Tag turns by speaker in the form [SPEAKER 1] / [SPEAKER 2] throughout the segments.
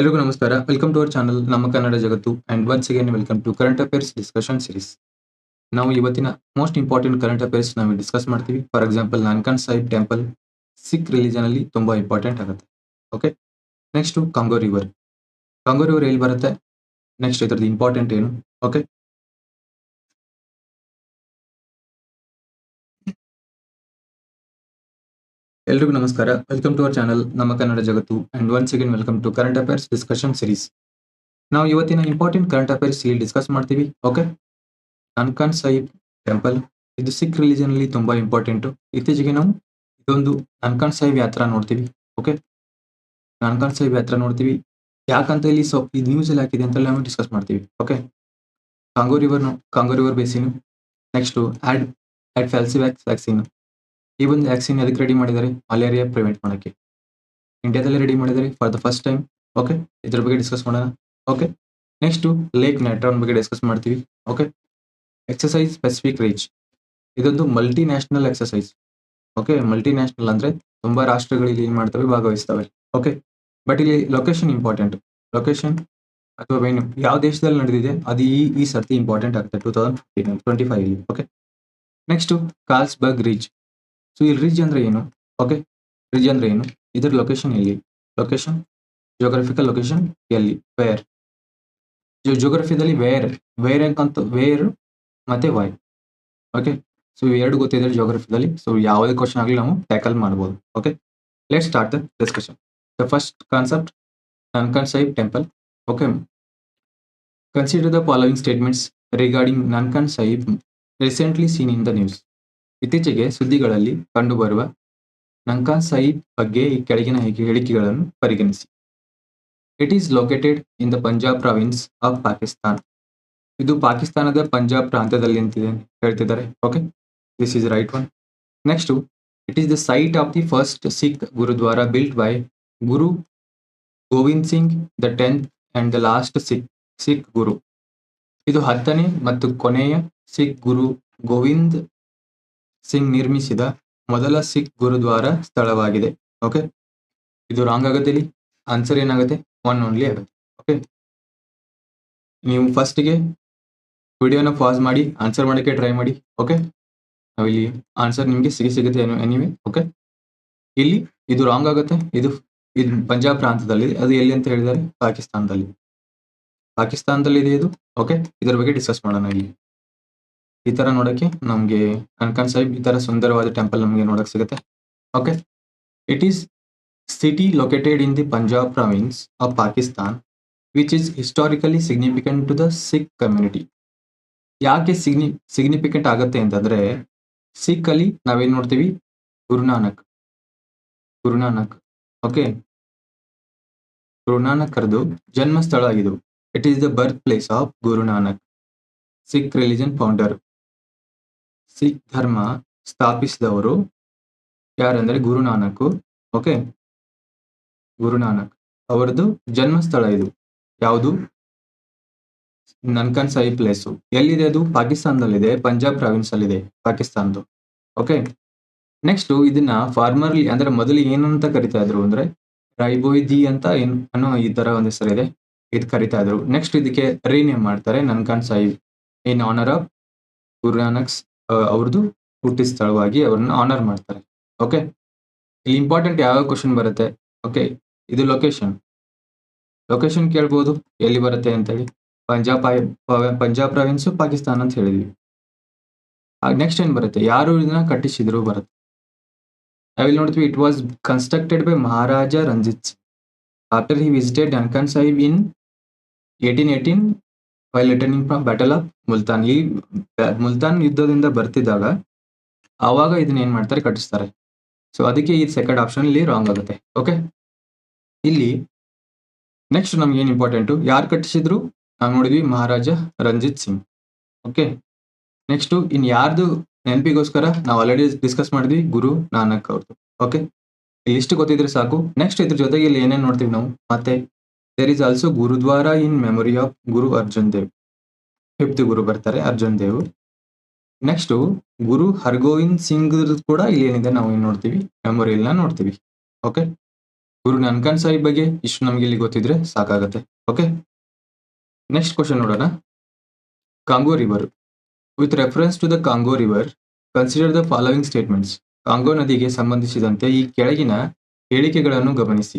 [SPEAKER 1] ಎಲ್ರಿಗೂ ನಮಸ್ಕಾರ. Welcome to our channel ನಮ್ಮ ಕನ್ನಡ ಜಗತ್ತು and once again welcome to current affairs discussion series ನಾವು ಇವತ್ತಿನ ಮೋಸ್ಟ್ ಇಂಪಾರ್ಟೆಂಟ್ ಕರೆಂಟ್ ಅಫೇರ್ಸ್ ನಾವು ಡಿಸ್ಕಸ್ ಮಾಡ್ತೀವಿ. For example Nankana Sahib temple Sikh religion ಅಲ್ಲಿ ತುಂಬಾ ಇಂಪಾರ್ಟೆಂಟ್ ಆಗುತ್ತೆ. Okay next Congo river Congo river ಎಲ್ಲಿ ಬರುತ್ತೆ? ನೆಕ್ಸ್ಟ್ ಇದ್ರದ್ದು ಇಂಪಾರ್ಟೆಂಟ್ ಏನು? ಓಕೆ ಎಲ್ರಿಗೂ ನಮಸ್ಕಾರ. ವೆಲ್ಕಮ್ ಟು ಅವರ್ ಚಾನಲ್ ನಮ್ಮ ಕನ್ನಡ ಜಗತ್ತು and once again welcome to current affairs discussion series ನಾವು ಇವತ್ತಿನ ಇಂಪಾರ್ಟೆಂಟ್ ಕರೆಂಟ್ ಅಫೇರ್ಸ್ ಇಲ್ಲಿ ಡಿಸ್ಕಸ್ ಮಾಡ್ತೀವಿ ಓಕೆ ನನ್ಕಾನ್ ಸಾಹಿಬ್ ಟೆಂಪಲ್ ಇದು ಸಿಖ್ ರಿಲಿಜನ್ ಅಲ್ಲಿ ತುಂಬಾ ಇಂಪಾರ್ಟೆಂಟ್ ಇತ್ತೀಚೆಗೆ ನಾವು ಇದೊಂದು ನನ್ಕಾನ್ ಸಾಹಿಬ್ ಯಾತ್ರಾ ನೋಡ್ತೀವಿ ಓಕೆ ನನ್ಕಾನ್ ಸಾಹಿಬ್ ಯಾತ್ರಾ ನೋಡ್ತೀವಿ. ಯಾಕಂತ ಇಲ್ಲಿ ಸೊ ಈ ನ್ಯೂಸ್ ಅಲ್ಲಿ ಹಾಕಿದೆ ಅಂತ ನಾವು ಡಿಸ್ಕಸ್ ಮಾಡ್ತೀವಿ okay Congo river Congo river basin next ad ad falcivax vaccine ಈ ಒಂದು ವ್ಯಾಕ್ಸಿನ್ ಎದಕ್ಕೆ ರೆಡಿ ಮಾಡಿದ್ದಾರೆ? ಮಲೇರಿಯಾ ಪ್ರಿವೆಂಟ್ ಮಾಡೋಕ್ಕೆ. ಇಂಡಿಯಾದಲ್ಲಿ ರೆಡಿ ಮಾಡಿದ್ದಾರೆ for the first time okay ಇದ್ರ ಬಗ್ಗೆ ಡಿಸ್ಕಸ್ ಮಾಡೋಣ. ಓಕೆ ನೆಕ್ಸ್ಟ್ ಲೇಕ್ ನೆಟ್ರಾನ್ ಬಗ್ಗೆ ಡಿಸ್ಕಸ್ ಮಾಡ್ತೀವಿ. ಓಕೆ ಎಕ್ಸಸೈಸ್ ಸ್ಪೆಸಿಫಿಕ್ ರೀಚ್ ಇದೊಂದು multi national exercise okay multi national ಅಂದ್ರೆ ತುಂಬಾ ರಾಷ್ಟ್ರಗಳು ಇಲ್ಲಿ ಏನ್ ಮಾಡ್ತವೆ? ಭಾಗವಹಿಸ್ತವೆ. ಓಕೆ ಬಟ್ ಇಲ್ಲಿ ಲೊಕೇಶನ್ ಇಂಪಾರ್ಟೆಂಟ್ ಲೊಕೇಶನ್ ಅಥವಾ ವೆನ್ಯೂ ಯಾವ ದೇಶದಲ್ಲಿ ನಡೆದಿದೆ? ಅದು ಈ ಈ ಸರ್ತಿ ಇಂಪಾರ್ಟೆಂಟ್ ಆಗುತ್ತೆ two thousand twenty five okay next ಕಾಲ್ಸ್ಬರ್ಗ್ reach so ಇಲ್ಲಿ ರಿಜ್ ಅಂದ್ರೆ ಏನು? ಓಕೆ ರಿಜ್ ಅಂದ್ರೆ ಏನು? ಇದ್ರ ಲೊಕೇಶನ್ ಎಲ್ಲಿ? ಲೊಕೇಶನ್ ಜಿಯೋಗ್ರಫಿಕಲ್ ಲೊಕೇಶನ್ ಎಲ್ಲಿ? ವೇರ್ ಜಿಯೋಗ್ರಫಿದಲ್ಲಿ ವೇರ್ ವೇರ್ ಅಂತ ವೇರ್ ಮತ್ತೆ ವೈ ಓಕೆ ಸೊ ಎರಡು ಗೊತ್ತಿದೆ ಜಿಯೋಗ್ರಫಿದಲ್ಲಿ ಸೊ ಯಾವುದೇ ಕ್ವಶನ್ ಆಗಲಿ ನಾವು ಟ್ಯಾಕಲ್ ಮಾಡ್ಬೋದು. Okay let start the discussion the first concept Nankana Sahib temple okay consider the following statements regarding Nankana Sahib recently seen in the news ಇತ್ತೀಚೆಗೆ ಸುದ್ದಿಗಳಲ್ಲಿ ಕಂಡುಬರುವ ನಂಕಾ ಸಾಹಿಬ್ ಬಗ್ಗೆ ಈ ಕೆಳಗಿನ ಹೇಳಿಕೆಗಳನ್ನು ಪರಿಗಣಿಸಿ. It is located in the Punjab province of Pakistan ಇದು ಪಾಕಿಸ್ತಾನದ ಪಂಜಾಬ್ ಪ್ರಾಂತ್ಯದಲ್ಲಿ ಅಂತಿದೆ ಹೇಳ್ತಿದ್ದಾರೆ. Okay this is right one next it is the site of the first Sikh gurdwara built by Guru Gobind Singh the tenth and the last Sikh Sikh Guru ಇದು ಹತ್ತನೇ ಮತ್ತು ಕೊನೆಯ ಸಿಖ್ ಗುರು ಗೋವಿಂದ್ ಸಿಂಗ್ ನಿರ್ಮಿಸಿದ ಮೊದಲ ಸಿಖ್ ಗುರುದ್ವಾರ ಸ್ಥಳವಾಗಿದೆ ಓಕೆ ಇದು ರಾಂಗ್ ಆಗುತ್ತೆ ಇಲ್ಲಿ ಆನ್ಸರ್ ಏನಾಗುತ್ತೆ? ಒನ್ ಓನ್ಲಿ ಆಗುತ್ತೆ ಓಕೆ ನೀವು ಫಸ್ಟ್ಗೆ ವಿಡಿಯೋನ ಪಾಸ್ ಮಾಡಿ ಆನ್ಸರ್ ಮಾಡೋಕ್ಕೆ ಟ್ರೈ ಮಾಡಿ ಓಕೆ ಇಲ್ಲಿ ಆನ್ಸರ್ ನಿಮಗೆ ಸಿಗಿ ಸಿಗುತ್ತೆ ಎನಿವೆ ಓಕೆ ಇಲ್ಲಿ ಇದು ರಾಂಗ್ ಆಗುತ್ತೆ, ಇದು ಇದು ಪಂಜಾಬ್ ಪ್ರಾಂತದಲ್ಲಿ ಅದು ಎಲ್ಲಿ ಅಂತ ಹೇಳಿದರೆ ಪಾಕಿಸ್ತಾನದಲ್ಲಿ. ಪಾಕಿಸ್ತಾನದಲ್ಲಿ ಇದೆ ಇದು ಓಕೆ ಇದರ ಬಗ್ಗೆ ಡಿಸ್ಕಸ್ ಮಾಡೋಣ ಇಲ್ಲಿ. ಈ ತರ ನೋಡಕ್ಕೆ ನಮ್ಗೆ ಕನ್ಕನ್ ಸಾಹಿಬ್ ಈ ತರ ಸುಂದರವಾದ ಟೆಂಪಲ್ ನಮಗೆ ನೋಡಕ್ ಸಿಗುತ್ತೆ. Okay it is city located in the Punjab province of Pakistan which is historically significant to the Sikh community ಯಾಕೆ ಸಿಗ್ನಿ ಸಿಗ್ನಿಫಿಕೆಂಟ್ ಆಗುತ್ತೆ ಅಂತಂದ್ರೆ ಸಿಖ್ ಅಲ್ಲಿ ನಾವೇನ್ ನೋಡ್ತೀವಿ? ಗುರುನಾನಕ್ ಗುರುನಾನಕ್ ಓಕೆ ಗುರುನಾನಕ್ ಜನ್ಮಸ್ಥಳ ಇದು. It is the birth place of Guru Nanak Sikh religion founder Sikh ಧರ್ಮ ಸ್ಥಾಪಿಸಿದವರು ಯಾರಂದ್ರೆ ಗುರುನಾನಕ್ ಓಕೆ ಗುರುನಾನಕ್ ಅವರದು ಜನ್ಮಸ್ಥಳ ಇದು. ಯಾವುದು? ನನ್ಕನ್ ಸಾಹಿಬ್ ಪ್ಲೇಸು. ಎಲ್ಲಿದೆ ಅದು? ಪಾಕಿಸ್ತಾನದಲ್ಲಿದೆ, ಪಂಜಾಬ್ ಪ್ರಾವಿನ್ಸ್ ಅಲ್ಲಿ ಇದೆ ಪಾಕಿಸ್ತಾನದ್ದು. ಓಕೆ ನೆಕ್ಸ್ಟ್ ಇದನ್ನ ಫಾರ್ಮರ್ಲಿ ಅಂದ್ರೆ ಮೊದಲು ಏನಂತ ಕರಿತಾ ಇದ್ರು ಅಂದ್ರೆ ರೈಬೋಯ್ದಿ ಅಂತ ಏನ್ ಅನ್ನೋ ಈ ತರ ಒಂದು ಹೆಸರಿದೆ ಇದು. ಕರಿತಾ ಇದ್ರು. ನೆಕ್ಸ್ಟ್ ಇದಕ್ಕೆ ರೀನೇಮ್ ಮಾಡ್ತಾರೆ Nankana Sahib in honour of Guru Nanak's ಅವ್ರದ್ದು ಹುಟ್ಟಿ ಸ್ಥಳವಾಗಿ ಅವ್ರನ್ನ ಆನರ್ ಮಾಡ್ತಾರೆ. ಓಕೆ ಇಲ್ಲಿ ಇಂಪಾರ್ಟೆಂಟ್ ಯಾವ ಕ್ವಶನ್ ಬರುತ್ತೆ? ಓಕೆ ಇದು ಲೊಕೇಶನ್ ಲೊಕೇಶನ್ ಕೇಳ್ಬೋದು, ಎಲ್ಲಿ ಬರುತ್ತೆ ಅಂತೇಳಿ. ಪಂಜಾಬ್ ಪಂಜಾಬ್ ಪ್ರಾವಿನ್ಸ್ ಪಾಕಿಸ್ತಾನ ಅಂತ ಹೇಳಿದ್ವಿ. ನೆಕ್ಸ್ಟ್ ಏನ್ ಬರುತ್ತೆ? ಯಾರು ಇದನ್ನ ಕಟ್ಟಿಸಿದ್ರು ಬರುತ್ತೆ? ನಾವಿಲ್ಲಿ ನೋಡ್ತೀವಿ it was constructed by Maharaja Ranjit after he visited Nankana Sahib in eighteen eighteen while returning from battle of Multan ಈ ಮುಲ್ತಾನ್ ಯುದ್ಧದಿಂದ ಬರ್ತಿದ್ದಾಗ ಆವಾಗ ಇದನ್ನ ಏನ್ ಮಾಡ್ತಾರೆ? ಕಟ್ಟಿಸ್ತಾರೆ. ಸೊ ಅದಕ್ಕೆ ಈ ಸೆಕೆಂಡ್ ಆಪ್ಷನ್ ಇಲ್ಲಿ ರಾಂಗ್ ಆಗುತ್ತೆ. ಓಕೆ ಇಲ್ಲಿ ನೆಕ್ಸ್ಟ್ ನಮ್ಗೆ ಏನ್ ಇಂಪಾರ್ಟೆಂಟು ಯಾರು ಕಟ್ಟಿಸಿದ್ರು? ನಾವು ನೋಡಿದ್ವಿ Maharaja Ranjit Singh. Okay next in ಯಾರ್ದು ನೆನಪಿಗೋಸ್ಕರ ನಾವು ಆಲ್ರೆಡಿ ಡಿಸ್ಕಸ್ ಮಾಡಿದ್ವಿ ಗುರು ನಾನಕ್ ಅವ್ರದ್ದು ಓಕೆ ಇಷ್ಟು ಗೊತ್ತಿದ್ರೆ ಸಾಕು. ನೆಕ್ಸ್ಟ್ ಇದ್ರ ಜೊತೆಗೆ ಇಲ್ಲಿ ಏನೇನು ನೋಡ್ತೀವಿ ನಾವು? ಮತ್ತೆ there is also gurdwara in memory of Guru Arjun Dev fifth Guru ಬರ್ತಾರೆ ಅರ್ಜುನ್ ದೇವ್ ನೆಕ್ಸ್ಟ್ ಗುರು ಹರ್ಗೋವಿಂದ್ ಸಿಂಗ್ ಕೂಡ ಇಲ್ಲಿ ಏನಿದೆ ನಾವು ಏನ್ ನೋಡ್ತೀವಿ. ಮೆಮೊರಿಯಲ್ನ ನೋಡ್ತೀವಿ. ಓಕೆ ಗುರು ನನ್ಕನ್ ಸಾಹಿಬ್ ಬಗ್ಗೆ ಇಷ್ಟು ನಮ್ಗೆ ಇಲ್ಲಿ ಗೊತ್ತಿದ್ರೆ ಸಾಕಾಗತ್ತೆ. ಓಕೆ ನೆಕ್ಸ್ಟ್ ಕ್ವಶನ್ ನೋಡೋಣ. Congo river with reference to the Congo river consider the following statements Congo ನದಿಗೆ ಸಂಬಂಧಿಸಿದಂತೆ ಈ ಕೆಳಗಿನ ಹೇಳಿಕೆಗಳನ್ನು ಗಮನಿಸಿ.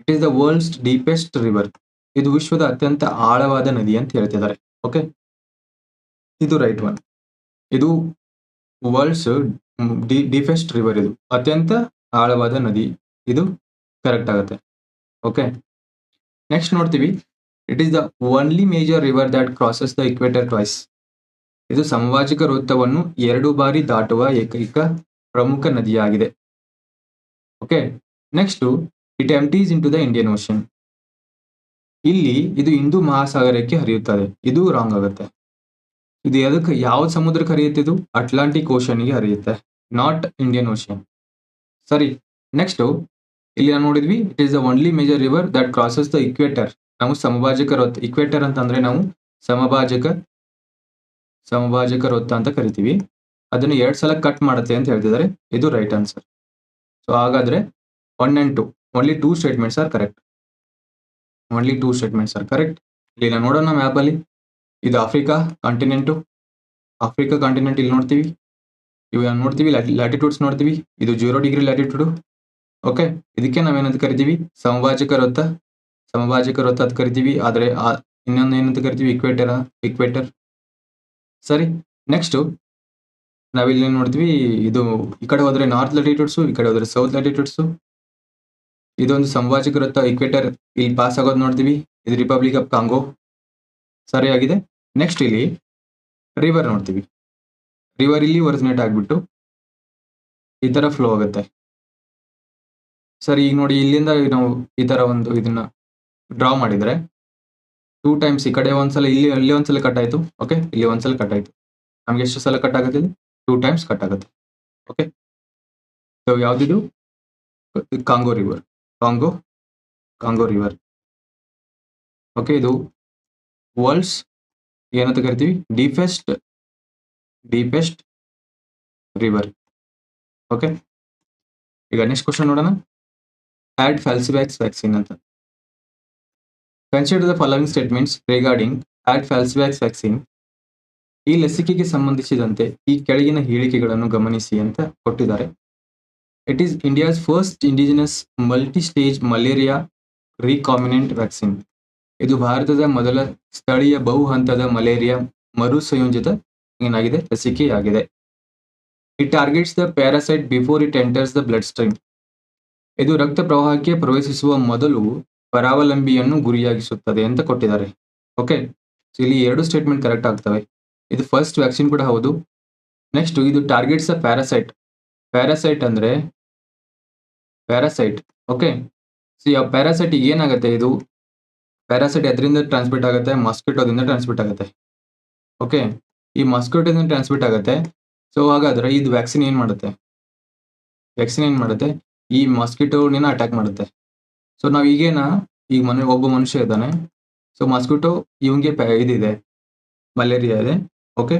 [SPEAKER 1] It is the world's deepest river ಇದು ವಿಶ್ವದ ಅತ್ಯಂತ ಆಳವಾದ ನದಿ ಅಂತ ಹೇಳ್ತಿದ್ದಾರೆ. ಓಕೆ ಇದು ರೈಟ್ ಒನ್ ಇದು ವರ್ಲ್ಡ್ಸ್ ಡೀಪೆಸ್ಟ್ ರಿವರ್ ಇದು. ಅತ್ಯಂತ ಆಳವಾದ ನದಿ. ಇದು ಕರೆಕ್ಟ್ ಆಗುತ್ತೆ. ಓಕೆ ನೆಕ್ಸ್ಟ್ ನೋಡ್ತೀವಿ. It is the only major river that crosses the equator twice ಇದು ಸಾಮಾಜಿಕ ವೃತ್ತವನ್ನು ಎರಡು ಬಾರಿ ದಾಟುವ ಏಕೈಕ ಪ್ರಮುಖ ನದಿಯಾಗಿದೆ. Okay next it enters into the Indian ocean ಇಲ್ಲಿ ಇದು ಹಿಂದೂ ಮಹಾಸಾಗರಕ್ಕೆ ಹರಿಯುತ್ತದೆ. ಇದು ರಾಂಗ್ ಆಗುತ್ತೆ. ಇದು ಎದಕ್ಕೆ ಯಾವ ಸಮುದ್ರಕ್ಕೆ ಹರಿಯುತ್ತೆ ಇದು? ಅಟ್ಲಾಂಟಿಕ್ ಓಷನ್ಗೆ ಹರಿಯುತ್ತೆ. ನಾಟ್ ಇಂಡಿಯನ್ ಓಷನ್ ಸರಿ ನೆಕ್ಸ್ಟ್ ಇಲ್ಲಿ ನಾವು ನೋಡಿದ್ವಿ it is the only major river that crosses the equator ನಾವು ಸಮಭಾಜಕ ವೃತ್ತ ಇಕ್ವೇಟರ್ ಅಂತಂದ್ರೆ ನಾವು ಸಮಭಾಜಕ ಸಮಭಾಜಕ ವೃತ್ತ ಅಂತ ಕರಿತೀವಿ. ಅದನ್ನು ಎರಡು ಸಲ ಕಟ್ ಮಾಡುತ್ತೆ ಅಂತ ಹೇಳ್ತಿದ್ದಾರೆ. ಇದು ರೈಟ್ ಆನ್ಸರ್ ಸೊ ಹಾಗಾದ್ರೆ one and two only two statements are correct only two statements are correct ಇಲ್ಲಿ ನೋಡೋಣ ಮ್ಯಾಪ್ ಅಲ್ಲಿ. ಇದು ಆಫ್ರಿಕಾ ಕಾಂಟಿನೆಂಟು ಆಫ್ರಿಕಾ ಕಾಂಟಿನೆಂಟ್ ಇಲ್ಲಿ ನೋಡ್ತೀವಿ. ಇವು ನೋಡ್ತೀವಿ? ಲ್ಯಾಟಿಟ್ಯೂಡ್ಸ್ ನೋಡ್ತೀವಿ. ಇದು ಜೀರೋ ಡಿಗ್ರಿ ಲ್ಯಾಟಿಟ್ಯೂಡು ಓಕೆ ಇದಕ್ಕೆ ನಾವೇನಂತ ಕರಿತೀವಿ? ಸಮಭಾಜಕ ವೃತ್ತ. ಸಮಭಾಜಕ ವೃತ್ತ ಅಂತ ಕರಿತೀವಿ. ಆದರೆ ಇನ್ನೊಂದು ಏನಂತ ಕರಿತೀವಿ? ಇಕ್ವೇಟರ್ ಇಕ್ವೇಟರ್ ಸರಿ? ನೆಕ್ಸ್ಟ್ ನಾವಿಲ್ಲಿ ನೋಡ್ತೀವಿ, ಇದು ಈ ಕಡೆ ಹೋದರೆ ನಾರ್ತ್ ಲ್ಯಾಟಿಟ್ಯೂಡ್ಸು ಈ ಕಡೆ ಹೋದರೆ ಸೌತ್ ಲ್ಯಾಟಿಟ್ಯೂಡ್ಸು ಇದೊಂದು ಸಂವಾಚಕ ವೃತ್ತ ಇಕ್ವೇಟರ್ ಇಲ್ಲಿ ಪಾಸ್ ಆಗೋದು ನೋಡ್ತೀವಿ. ಇದು ರಿಪಬ್ಲಿಕ್ ಆಫ್ ಕಾಂಗೋ ಸರಿಯಾಗಿದೆ? ನೆಕ್ಸ್ಟ್ ಇಲ್ಲಿ ರಿವರ್ ನೋಡ್ತೀವಿ. ರಿವರ್ ಇಲ್ಲಿ ಒರಿಜಿನೇಟ್ ಆಗಿಬಿಟ್ಟು ಈ ತರ ಫ್ಲೋ ಆಗುತ್ತೆ. ಸರಿ, ಈಗ ನೋಡಿ, ಇಲ್ಲಿಂದ ನಾವು ಈ ತರ ಒಂದು ಇದನ್ನ ಡ್ರಾ ಮಾಡಿದರೆ ಟೂ ಟೈಮ್ಸ್ ಈ ಕಡೆ ಒಂದ್ಸಲ, ಇಲ್ಲಿ ಇಲ್ಲಿ ಒಂದ್ಸಲ ಕಟ್ ಆಯಿತು. ಓಕೆ ಇಲ್ಲಿ ಒಂದ್ಸಲ ಕಟ್ ಆಯಿತು. ನಮ್ಗೆ ಎಷ್ಟು ಸಲ ಕಟ್ ಆಗುತ್ತೆ ಟೂ ಟೈಮ್ಸ್ ಕಟ್ ಆಗುತ್ತೆ. Okay so ಯಾವ್ದಿದು? Congo river Congo Congo river okay ಇದು ವರ್ಲ್ಡ್ಸ್ ಏನಂತ ಕರಿತೀವಿ? ಡೀಪೆಸ್ಟ್ ಡೀಪೆಸ್ಟ್ ರಿವರ್ ಓಕೆ ಈಗ ನೆಕ್ಸ್ಟ್ ಕ್ವಶನ್ ನೋಡೋಣ. ಆಡ್ ಫ್ಯಾಲ್ಸಿಬ್ಯಾಕ್ಸ್ ವ್ಯಾಕ್ಸಿನ್ ಅಂತ. Consider the following statements regarding ad falcivax vaccine ಈ ಲಸಿಕೆಗೆ ಸಂಬಂಧಿಸಿದಂತೆ ಈ ಕೆಳಗಿನ ಹೇಳಿಕೆಗಳನ್ನು ಗಮನಿಸಿ ಅಂತ ಕೊಟ್ಟಿದ್ದಾರೆ. It is India's first indigenous multi-stage malaria recombinant vaccine. ಇದು ಭಾರತದ ಮೊದಲ ಸ್ಥಳೀಯ ಬಹು ಹಂತದ ಮಲೇರಿಯಾ ಮರುಸಂಯೋಜಿತ ಏನಾಗಿದೆ? ಲಸಿಕೆಯಾಗಿದೆ. It targets the parasite before it enters the blood stream ಇದು ರಕ್ತ ಪ್ರವಾಹಕ್ಕೆ ಪ್ರವೇಶಿಸುವ ಮೊದಲು ಪರಾವಲಂಬಿಯನ್ನು ಗುರಿಯಾಗಿಸುತ್ತದೆ ಅಂತ ಕೊಟ್ಟಿದ್ದಾರೆ. ಓಕೆ ಇಲ್ಲಿ ಎರಡು ಸ್ಟೇಟ್ಮೆಂಟ್ ಕರೆಕ್ಟ್ ಆಗ್ತವೆ. ಇದು ಫಸ್ಟ್ ವ್ಯಾಕ್ಸಿನ್ ಕೂಡ ಹೌದು. ನೆಕ್ಸ್ಟ್ ಇದು ಟಾರ್ಗೆಟ್ಸ್ ದ ಪ್ಯಾರಾಸೈಟ್ ಪ್ಯಾರಾಸೈಟ್ ಅಂದ್ರೆ ಪ್ಯಾರಾಸೈಟ್ ಓಕೆ ಸಿ ಆ ಪ್ಯಾರಾಸೈಟ್ ಏನಾಗುತ್ತೆ ಇದು? ಪ್ಯಾರಾಸೈಟ್ ಅದರಿಂದ ಟ್ರಾನ್ಸ್ಮಿಟ್ ಆಗುತ್ತೆ ಮಸ್ಕಿಟೋದಿಂದ ಟ್ರಾನ್ಸ್ಮಿಟ್ ಆಗುತ್ತೆ. ಓಕೆ ಈ ಮಸ್ಕಿಟೋದಿಂದ ಟ್ರಾನ್ಸ್ಮಿಟ್ ಆಗುತ್ತೆ. ಸೊ ಹಾಗಾದ್ರೆ ಇದು ವ್ಯಾಕ್ಸಿನ್ ಏನು ಮಾಡುತ್ತೆ? ವ್ಯಾಕ್ಸಿನ್ ಏನು ಮಾಡುತ್ತೆ? ಈ ಮಾಸ್ಕಿಟೋನಿನ ಅಟ್ಯಾಕ್ ಮಾಡುತ್ತೆ. ಸೊ ನಾವು ಈಗೇನ, ಈಗ ಮನೆ, ಒಬ್ಬ ಮನುಷ್ಯ ಇದ್ದಾನೆ. ಸೊ ಮಸ್ಕಿಟೋ ಇವಂಗೆ ಇದಿದೆ. ಮಲೇರಿಯಾ ಇದೆ. ಓಕೆ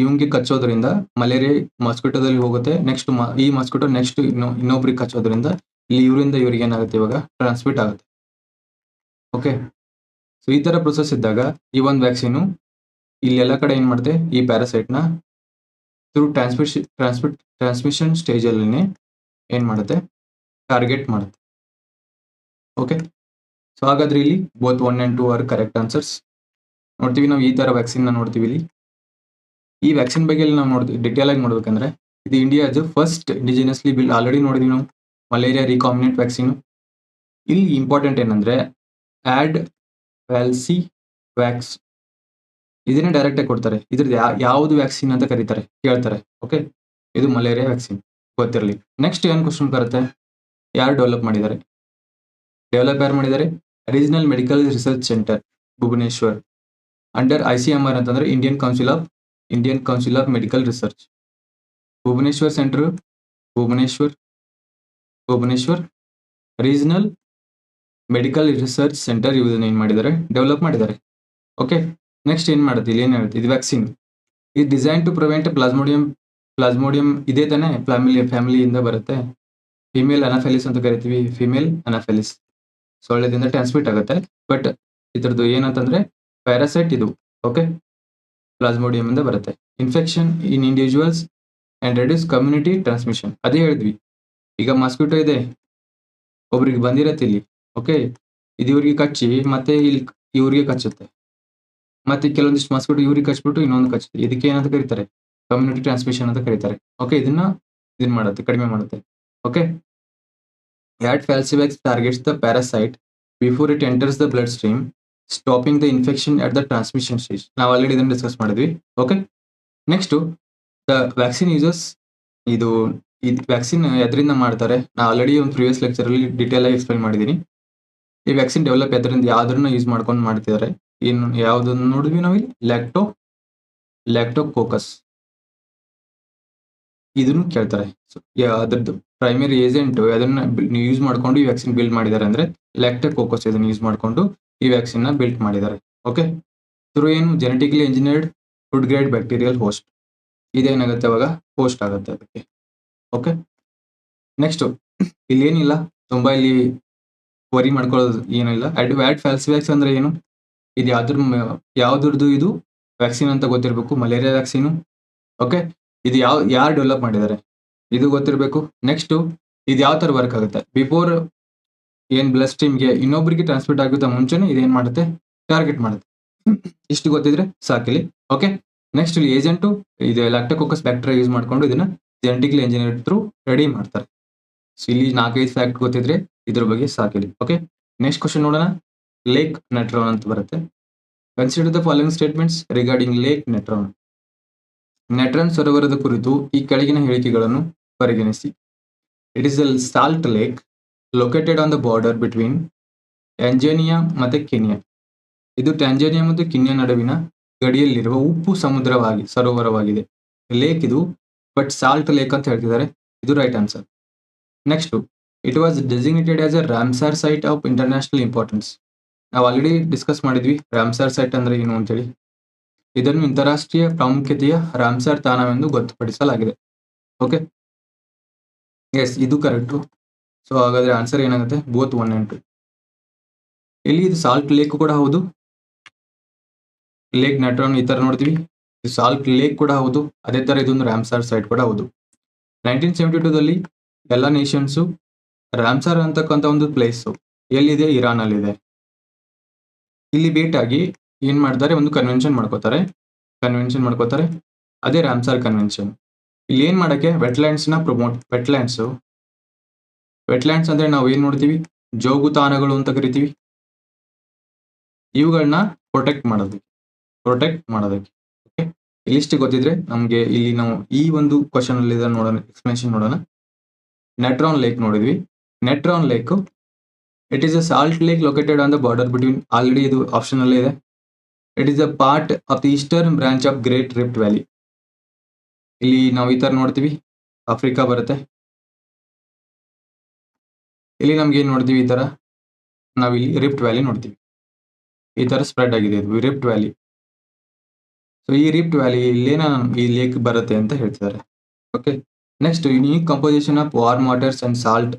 [SPEAKER 1] ಇವಂಗೆ ಕಚ್ಚೋದ್ರಿಂದ ಮಲೇರಿಯಾ ಮಾಸ್ಕಿಟೋದಲ್ಲಿ ಹೋಗುತ್ತೆ. ನೆಕ್ಸ್ಟ್ ಈ ಮಾಸ್ಕಿಟೋ ನೆಕ್ಸ್ಟ್ ಇನ್ನೊ, ಇನ್ನೊಬ್ರಿಗೆ ಕಚ್ಚೋದ್ರಿಂದ ಇಲ್ಲಿ ಇವರಿಂದ ಇವ್ರಿಗೆ ಏನಾಗುತ್ತೆ ಇವಾಗ ಟ್ರಾನ್ಸ್ಮಿಟ್ ಆಗುತ್ತೆ. ಓಕೆ ಸೊ ಈ ತರ ಪ್ರೊಸೆಸ್ ಇದ್ದಾಗ ಈ ಒಂದು ವ್ಯಾಕ್ಸಿನು ಇಲ್ಲಿ ಎಲ್ಲ ಕಡೆ ಏನ್ ಮಾಡುತ್ತೆ ಈ ಪ್ಯಾರಾಸೈಟ್ನ ಥ್ರೂ ಟ್ರಾನ್ಸ್ಮಿಷನ್ ಟ್ರಾನ್ಸ್ಮಿಟ್ ಟ್ರಾನ್ಸ್ಮಿಷನ್ ಸ್ಟೇಜಲ್ಲಿ ಏನ್ ಮಾಡುತ್ತೆ? ಟಾರ್ಗೆಟ್ ಮಾಡುತ್ತೆ. ಓಕೆ ಸೊ ಹಾಗಾದ್ರೆ ಇಲ್ಲಿ both one and two are correct answers ನೋಡ್ತೀವಿ ನಾವು ಈ ತರ ವ್ಯಾಕ್ಸಿನ್ ನೋಡ್ತೀವಿ ಇಲ್ಲಿ. ಈ ವ್ಯಾಕ್ಸಿನ್ ಬಗ್ಗೆ ನಾವು ನೋಡಿದ್ವಿ ಡಿಟೇಲ್ ಆಗಿ ನೋಡ್ಬೇಕಂದ್ರೆ, ಇದು ಇಂಡಿಯಾದ ಫಸ್ಟ್ ಇಂಡಿಜಿನಿಯಸ್ಲಿ ಬಿಲ್ ಆಲ್ರೆಡಿ ನೋಡಿದ್ವಿ ನಾವು. ಮಲೇರಿಯಾ ರಿಕಾಮಿನೆಂಟ್ ವ್ಯಾಕ್ಸಿನ್ ಇಲ್ಲಿ ಇಂಪಾರ್ಟೆಂಟ್ ಏನಂದ್ರೆ ಆಡ್ ವ್ಯಾಲ್ಸಿ ವ್ಯಾಕ್ಸ್ ಇದನ್ನೇ ಡೈರೆಕ್ಟ್ ಆಗಿ ಕೊಡ್ತಾರೆ. ಇದ್ರದ್ದು ಯಾವ್ದು ವ್ಯಾಕ್ಸಿನ್ ಅಂತ ಕರೀತಾರೆ. ಕೇಳ್ತಾರೆ. ಓಕೆ ಇದು ಮಲೇರಿಯಾ ವ್ಯಾಕ್ಸಿನ್ ಗೊತ್ತಿರಲಿ. ನೆಕ್ಸ್ಟ್ ಏನು ಕ್ವಶನ್ ಬರುತ್ತೆ? ಯಾರು ಡೆವಲಪ್ ಮಾಡಿದ್ದಾರೆ? ಡೆವಲಪ್ ಯಾರು ಮಾಡಿದ್ದಾರೆ? Regional medical research centre Bhubaneswar. Under I C M R ಅಂತಂದ್ರೆ Indian council of Indian council of medical research Bhubaneswar centre Bhubaneswar Bhubaneswar regional medical research centre ಇದನ್ನ ಏನ್ ಮಾಡಿದ್ದಾರೆ ಡೆವಲಪ್ ಮಾಡಿದ್ದಾರೆ ಓಕೆ ನೆಕ್ಸ್ಟ್ ಏನ್ ಮಾಡುತ್ತೆ ಇಲ್ಲಿ ಏನ್ ಹೇಳುತ್ತೆ ಇದು ವ್ಯಾಕ್ಸಿನ್ ಇದು design to prevent plasmodium plasmodium ಇದೇ ತಾನೇ? ಫ್ಯಾಮಿಲಿ ಫ್ಯಾಮಿಲಿಯಿಂದ ಬರುತ್ತೆ. ಫಿಮೇಲ್ ಅನಾಫೆಲಿಸ್ ಅಂತ ಕರಿತೀವಿ. ಫಿಮೇಲ್ ಅನಾಫೆಲಿಸ್ ಸೊಳ್ಳೆದಿಂದ ಟ್ರಾನ್ಸ್ಮಿಟ್ ಆಗುತ್ತೆ. ಬಟ್ ಇದ್ರದ್ದು ಏನಂತಂದ್ರೆ ಪ್ಯಾರಾಸೈಟ್ ಇದು. ಓಕೆ ಪ್ಲಾಸ್ಮೋಡಿಯಂ ಇಂದ ಬರುತ್ತೆ. Infection in individuals and reduce community transmission ಅದೇ ಹೇಳಿದ್ವಿ. ಈಗ ಮಾಸ್ಕಿಟೋ ಇದೆ. ಒಬ್ರಿಗೆ ಬಂದಿರತ್ತೆ ಇಲ್ಲಿ. ಓಕೆ ಇದು ಇವ್ರಿಗೆ ಕಚ್ಚಿ ಮತ್ತೆ ಇಲ್ಲಿ ಇವ್ರಿಗೆ ಕಚ್ಚುತ್ತೆ. ಮತ್ತೆ ಕೆಲವೊಂದಿಷ್ಟು ಮಾಸ್ಕಿಟೋ ಇವ್ರಿಗೆ ಕಚ್ಬಿಟ್ಟು ಇನ್ನೊಂದು ಕಚ್ಚುತ್ತೆ. ಇದಕ್ಕೆ ಏನಂತ ಕರೀತಾರೆ? ಕಮ್ಯುನಿಟಿ ಟ್ರಾನ್ಸ್ಮಿಷನ್ ಅಂತ ಕರೀತಾರೆ. ಓಕೆ ಇದನ್ನ ಇದನ್ನ ಮಾಡುತ್ತೆ ಕಡಿಮೆ ಮಾಡುತ್ತೆ. Okay AdFalciVax targets the parasite before it enters the blood bloodstream, stopping the infection at the transmission stage ನಾವು ಆಲ್ರೆಡಿ ಇದನ್ನು ಡಿಸ್ಕಸ್ ಮಾಡಿದ್ವಿ. Okay next the vaccine uses ಇದು ಇದು ವ್ಯಾಕ್ಸಿನ್ ಎದರಿಂದ ಮಾಡ್ತಾರೆ. ನಾ ಆಲ್ರೆಡಿ ಒಂದು ಪ್ರಿವಿಯಸ್ ಲೆಕ್ಚರಲ್ಲಿ ಡೀಟೇಲ್ ಆಗಿ ಎಕ್ಸ್ಪ್ಲೈನ್ ಮಾಡಿದ್ದೀನಿ ಈ ವ್ಯಾಕ್ಸಿನ್ ಡೆವಲಪ್ ಎದರಿಂದ ಯಾವ್ದನ್ನ ಯೂಸ್ ಮಾಡ್ಕೊಂಡು ಮಾಡ್ತಿದ್ದಾರೆ ಏನು ಯಾವುದನ್ನು ನೋಡಿದ್ವಿ ನಾವಿಲ್ಲಿ ಲ್ಯಾಕ್ಟೋ ಕೋಕಸ್ ಇದನ್ನು ಕೇಳ್ತಾರೆ. ಅದ್ರದ್ದು ಪ್ರೈಮರಿ ಏಜೆಂಟ್ ಅದನ್ನ ಯೂಸ್ ಮಾಡ್ಕೊಂಡು ಈ ವ್ಯಾಕ್ಸಿನ್ ಬಿಲ್ಡ್ ಮಾಡಿದ್ದಾರೆ ಅಂದ್ರೆ ಲ್ಯಾಕ್ಟೋಕೋಕಸ್ ಇದನ್ನು ಯೂಸ್ ಮಾಡ್ಕೊಂಡು ಈ ವ್ಯಾಕ್ಸಿನ್ನ ಬಿಲ್ಟ್ ಮಾಡಿದ್ದಾರೆ. ಓಕೆ ಥ್ರೂ ಏನು? Genetically engineered food grade bacterial host ಇದೇನಾಗುತ್ತೆ ಅವಾಗ? ಹೋಸ್ಟ್ ಆಗುತ್ತೆ ಅದಕ್ಕೆ. ಓಕೆ ನೆಕ್ಸ್ಟ್ ಇಲ್ಲಿ ಏನಿಲ್ಲ ತುಂಬಾ ಇಲ್ಲಿ ವರಿ ಮಾಡ್ಕೊಳ್ಳೋದು ಏನಿಲ್ಲ ಅಡ್ ವ್ಯಾಡ್ ಫ್ಯಾಲ್ಸಿವ್ಯಾಕ್ಸ್ ಅಂದ್ರೆ ಏನು? ಇದು ಯಾವ್ದ್ರ ಯಾವ್ದ್ರದ್ದು ಇದು ವ್ಯಾಕ್ಸಿನ್ ಅಂತ ಗೊತ್ತಿರಬೇಕು. ಮಲೇರಿಯಾ ವ್ಯಾಕ್ಸಿನ್ ಓಕೆ ಇದು ಯಾವ, ಯಾರು ಡೆವಲಪ್ ಮಾಡಿದ್ದಾರೆ? ಇದು ಗೊತ್ತಿರಬೇಕು. ನೆಕ್ಸ್ಟ್ ಇದು ಯಾವ ತರ ವರ್ಕ್ ಆಗುತ್ತೆ? ಬಿಫೋರ್ ಏನ್ ಬ್ಲಸ್ ಟೀಮ್ಗೆ ಇನ್ನೊಬ್ಬರಿಗೆ ಟ್ರಾನ್ಸ್ಮಿಟ್ ಆಗುತ್ತೆ ಮುಂಚೆನೆ ಇದೇನ್ ಮಾಡುತ್ತೆ? ಟಾರ್ಗೆಟ್ ಮಾಡುತ್ತೆ. ಇಷ್ಟು ಗೊತ್ತಿದ್ರೆ ಸಾಕಿಲಿ. ಓಕೆ ನೆಕ್ಸ್ಟ್ ಇಲ್ಲಿ ಏಜೆಂಟು ಇದು ಲ್ಯಾಕ್ಟೋಕೋಕಸ್ ಬ್ಯಾಕ್ಟೀರಿಯಾ ಯೂಸ್ ಮಾಡ್ಕೊಂಡು ಇದನ್ನ ಜೆನೆಟಿಕ್ಲಿ ಇಂಜಿನಿಯರ್ ಥ್ರೂ ರೆಡಿ ಮಾಡ್ತಾರೆ. ಸೊ ಇಲ್ಲಿ ನಾಲ್ಕೈದು ಫ್ಯಾಕ್ಟ್ ಗೊತ್ತಿದ್ರೆ ಇದ್ರ ಬಗ್ಗೆ ಸಾಕಿಲಿ. ಓಕೆ ನೆಕ್ಸ್ಟ್ ಕ್ವಶನ್ ನೋಡೋಣ. ಲೇಕ್ ನೆಟ್ರೋನ್ ಅಂತ ಬರುತ್ತೆ. Consider the following statements regarding lake Natron Natron ಸರೋವರದ ಕುರಿತು ಈ ಕೆಳಗಿನ ಹೇಳಿಕೆಗಳನ್ನು ಪರಿಗಣಿಸಿ. It is a salt lake located on the border between Tanzania ಮತ್ತು ಕೆನಿಯಾ ಇದು ಟ್ಯಾಂಜೇನಿಯಾ ಮತ್ತು ಕೆನಿಯಾ ನಡುವಿನ ಗಡಿಯಲ್ಲಿರುವ ಉಪ್ಪು ಸಮುದ್ರವಾಗಿ, ಸರೋವರವಾಗಿದೆ. ಲೇಕ್ ಇದು ಬಟ್ ಸಾಲ್ಟ್ ಲೇಕ್ ಅಂತ ಹೇಳ್ತಿದ್ದಾರೆ. ಇದು right answer next it was designated as a Ramsar site of international importance ನಾವು ಆಲ್ರೆಡಿ ಡಿಸ್ಕಸ್ ಮಾಡಿದ್ವಿ ರಾಮ್ಸಾರ್ ಸೈಟ್ ಅಂದರೆ ಏನು ಅಂತೇಳಿ. ಇದನ್ನು ಅಂತಾರಾಷ್ಟ್ರೀಯ ಪ್ರಾಮುಖ್ಯತೆಯ ರಾಮ್ಸಾರ್ ತಾಣವೆಂದು ಗೊತ್ತುಪಡಿಸಲಾಗಿದೆ. ಓಕೆ ಎಸ್ ಇದು ಕರೆಕ್ಟು ಸೊ ಹಾಗಾದ್ರೆ ಆನ್ಸರ್ ಏನಾಗುತ್ತೆ? ಬೋತ್ ಒನ್ ಆ್ಯಂಡ್ ಟು ಇಲ್ಲಿ ಇದು ಸಾಲ್ಟ್ ಲೇಕ್ ಕೂಡ ಹೌದು? ಲೇಕ್ ನೆಟ್ರಾನ್ ಈ ತರ ನೋಡ್ತೀವಿ. ಇದು ಸಾಲ್ಟ್ ಲೇಕ್ ಕೂಡ ಹೌದು. ಅದೇ ತರ ಇದೊಂದು ರಾಮ್ಸಾರ್ ಸೈಟ್ ಕೂಡ ಹೌದು. ನೈನ್ಟೀನ್ ಸೆವೆಂಟಿ ಟೂದಲ್ಲಿ ಎಲ್ಲ ನೇಷನ್ಸು ರಾಮ್ಸಾರ್ ಅಂತಕ್ಕಂಥ ಒಂದು ಪ್ಲೇಸ್ ಎಲ್ಲಿದೆ? ಇರಾನ್ ಅಲ್ಲಿದೆ ಇಲ್ಲಿ ಭೇಟಾಗಿ ಏನು ಮಾಡ್ತಾರೆ? ಒಂದು ಕನ್ವೆನ್ಷನ್ ಮಾಡ್ಕೋತಾರೆ. ಕನ್ವೆನ್ಷನ್ ಮಾಡ್ಕೋತಾರೆ. ಅದೇ ರಾಮ್ಸಾರ್ ಕನ್ವೆನ್ಷನ್ ಇಲ್ಲಿ ಏನ್ ಮಾಡೋಕ್ಕೆ? ವೆಟ್ಲ್ಯಾಂಡ್ಸ್ನ ಪ್ರಮೋಟ್ ವೆಟ್ಲ್ಯಾಂಡ್ಸ್ ವೆಟ್ಲ್ಯಾಂಡ್ಸ್ ಅಂದ್ರೆ ನಾವು ಏನು ನೋಡ್ತೀವಿ? ಜೋಗು ತಾಣಗಳು ಅಂತ ಕರಿತೀವಿ. ಇವುಗಳನ್ನ ಪ್ರೊಟೆಕ್ಟ್ ಮಾಡೋದಕ್ಕೆ ಪ್ರೊಟೆಕ್ಟ್ ಮಾಡೋದಕ್ಕೆ ಓಕೆ ಇಲ್ಲಿಷ್ಟು ಗೊತ್ತಿದ್ರೆ ನಮಗೆ ಇಲ್ಲಿ ನಾವು ಈ ಒಂದು ಕ್ವಶನ್ ಅಲ್ಲಿ ನೋಡೋಣ ಎಕ್ಸ್ಪ್ಲನೇಷನ್ ನೋಡೋಣ. ನೆಟ್ರಾನ್ ಲೇಕ್ ನೋಡಿದ್ವಿ. Natron lake it is a salt lake located on the border between already ಇದು ಆಪ್ಷನ್ ಅಲ್ಲೇ ಇದೆ. It is a part of the eastern branch of great rift valley ಇಲ್ಲಿ ನಾವು ಈ ತರ ನೋಡ್ತೀವಿ. ಆಫ್ರಿಕಾ ಬರುತ್ತೆ. ಇಲ್ಲಿ ನಮ್ಗೆ ಏನ್ ನೋಡ್ತೀವಿ ಈ ತರ? ನಾವಿಲ್ಲಿ ರಿಫ್ಟ್ ವ್ಯಾಲಿ ನೋಡ್ತೀವಿ. ಈ ತರ ಸ್ಪ್ರೆಡ್ ಆಗಿದೆ ಇದು ರಿಫ್ಟ್ ವ್ಯಾಲಿ ಸೊ ಈ ರಿಫ್ಟ್ ವ್ಯಾಲಿ ಇಲ್ಲೇನ ಈ ಲೇಕ್ ಬರುತ್ತೆ ಅಂತ ಹೇಳ್ತಿದ್ದಾರೆ okay next unique composition of warm waters and salt